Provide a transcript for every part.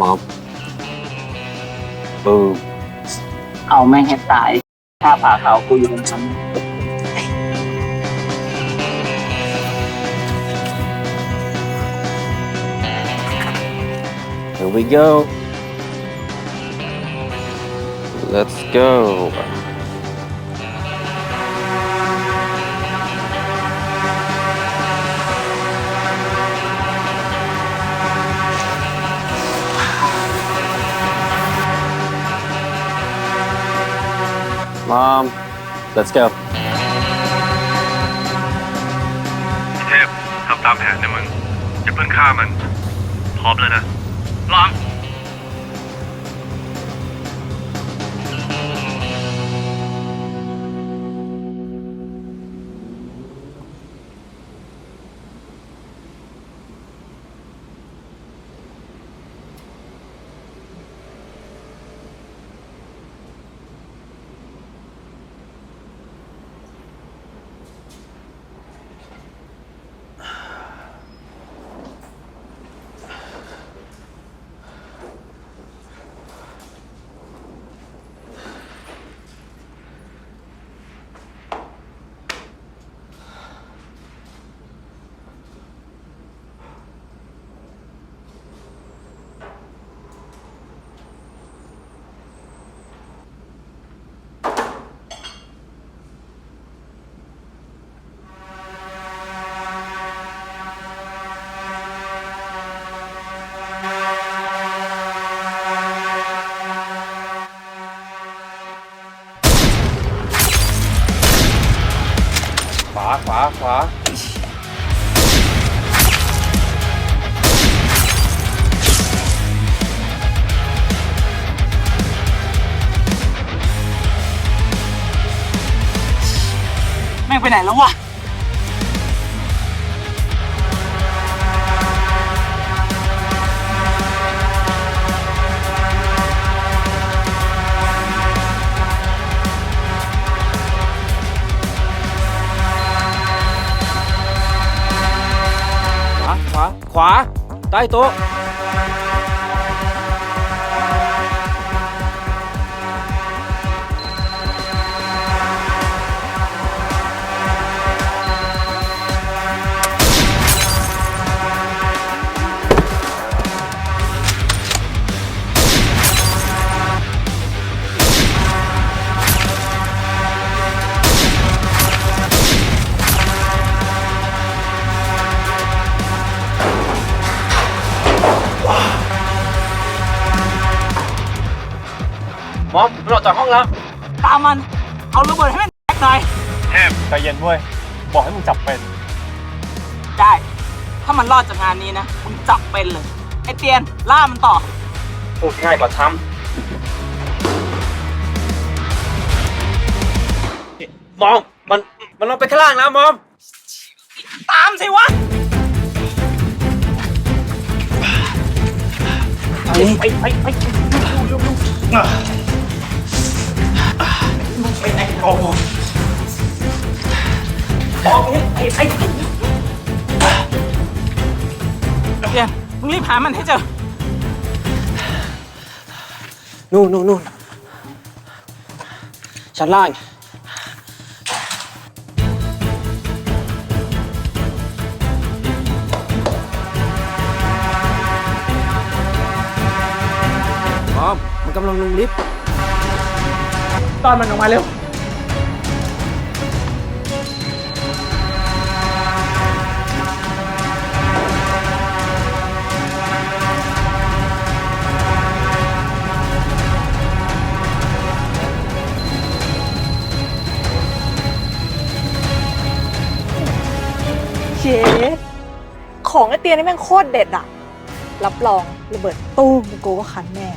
มอบเออเอาแม่งให้ตายถ้าผ่าเขากูอยู่ตรงนั้น here we go let's go Mom, let's go เทพทำตามแผนนะมึงอย่าเพิ่งฆ่ามันพร้อมเลยนะพร้อ แม่งไปไหนแล้ววะขวาขวาขวาใต้โต๊ะ มอมมันออกจากห้องแล้ว ตามมัน เอาระเบิดให้มันแตกหน่อยเทพใจเย็นเว้ย บอกให้มึงจับเป็น ได้ ถ้ามันรอดจากงานนี้นะมึงจับเป็นเลย ไอเตียน ล่ามันต่อ พูดง่ายกว่าทำมอม มัน มันลงไปข้างล่างแล้วมอม ตามสิวะ ไปไปไป เตียนมึงรีบหามันให้เจอ นู่นนู่นนู่นชั้นล่างมอม มันกำลังลงลิฟต์ ตอนมันออกมาเร็วเชฟของไอเตียนี่แม่งโคตรเด็ดอะรับรองระเบิดตู้มกูว่าคันแน่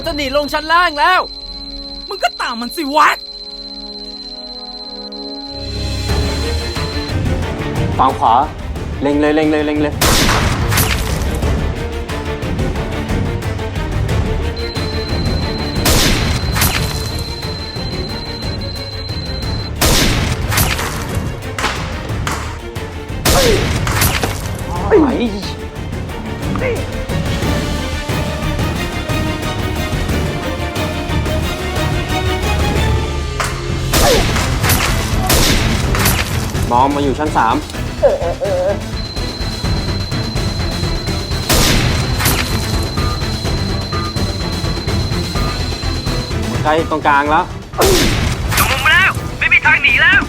มันจะหนีลงชั้นล่างแล้ว มึงก็ตามมันสิวัดฝั่งขวาเล็งเลยเล็งเลยเล็งเลย มอมมาอยู่ชั้นสามใกล้ตรงกลางแล้วจมุมมาแล้ว ไม่มีทางหนีแล้ว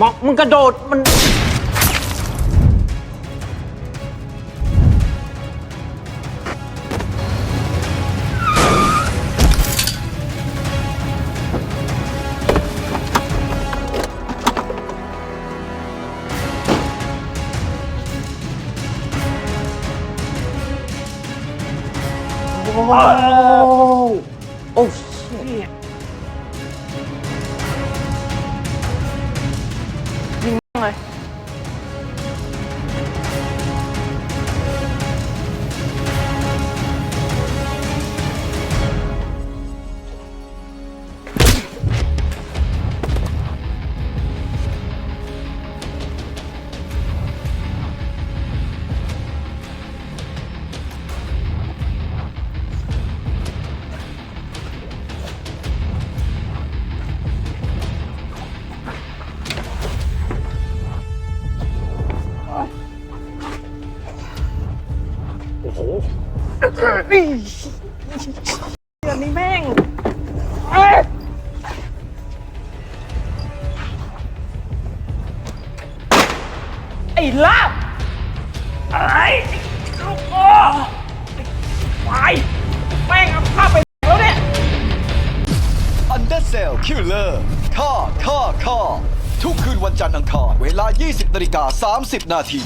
มอกมึงกระโดดมัน โอ้ยิงเลย เดือนนี้แม่งไอ้ลาบไอ้ลูกโอ้ไปแม่งเอาข้าไปแล้วเนี่ย Undersell Killer ค่าค่าค่าทุกคืนวันจันทร์อังคารเวลา 20นาฬิกา30 นาที